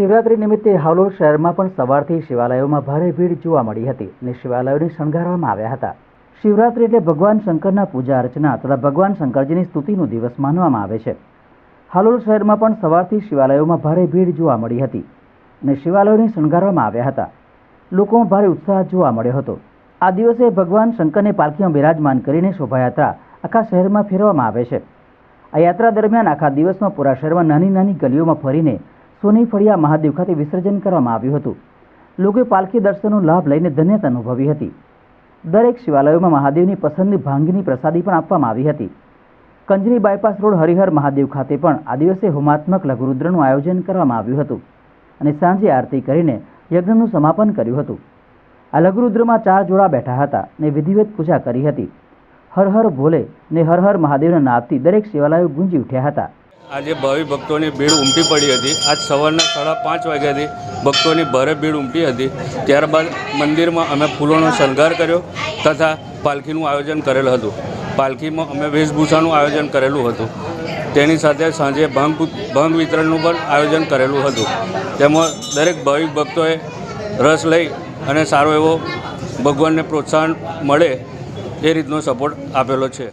શિવરાત્રી નિમિત્તે હાલોલ શહેરમાં પણ સવારથી શિવાલયોમાં ભારે ભીડ જોવા મળી હતી અને શિવાલયોને શણગારવામાં આવ્યા હતા. શિવરાત્રી એટલે ભગવાન શંકરના પૂજા અર્ચના તથા ભગવાન શંકરજીની સ્તુતિનો દિવસ માનવામાં આવે છે. હાલોલ શહેરમાં પણ સવારથી શિવાલયોમાં ભારે ભીડ જોવા મળી હતી અને શિવાલયોને શણગારવામાં આવ્યા હતા. લોકોમાં ભારે ઉત્સાહ જોવા મળ્યો હતો. આ દિવસે ભગવાન શંકરને પાલખીમાં બિરાજમાન કરીને શોભાયાત્રા આખા શહેરમાં ફેરવામાં આવે છે. આ યાત્રા દરમિયાન આખા દિવસમાં પૂરા શહેરમાં નાની નાની ગલીઓમાં ફરીને સોની ફળિયા મહાદેવ ખાતે વિસર્જન કરવામાં આવ્યું હતું. લોકોએ પાલખી દર્શનનો લાભ લઈને ધન્યતા અનુભવી હતી. દરેક શિવાલયોમાં મહાદેવની પસંદ ભાંગની પ્રસાદી પણ આપવામાં આવી હતી. કંજરી બાયપાસ રોડ હરિહર મહાદેવ ખાતે પણ આ દિવસે હોમાત્મક લઘુરુદ્રનું આયોજન કરવામાં આવ્યું હતું અને સાંજે આરતી કરીને યજ્ઞનું સમાપન કર્યું હતું. આ લઘુરુદ્રમાં ચાર જોડા બેઠા હતા ને વિધિવત પૂજા કરી હતી. હર હર ભોલે ને હર હર મહાદેવના નાદથી દરેક શિવાલયો ગુંજી ઉઠ્યા હતા. આજે ભાવિ ભક્તોની ભીડ ઉમટી પડી હતી. આજ સવારના સાડા પાંચ વાગ્યાથી ભક્તોની ભારે ભીડ ઉમટી હતી. ત્યારબાદ મંદિરમાં અમે ફૂલોનો શણગાર કર્યો તથા પાલખીનું આયોજન કરેલું હતું. પાલખીમાં અમે વેશભૂષાનું આયોજન કરેલું હતું. તેની સાથે સાંજે ભાંગ ભાંગ વિતરણનું પણ આયોજન કરેલું હતું. તેમાં દરેક ભાવિક ભક્તોએ રસ લઈ અને સારો એવો ભગવાનને પ્રોત્સાહન મળે એ રીતનો સપોર્ટ આપેલો છે.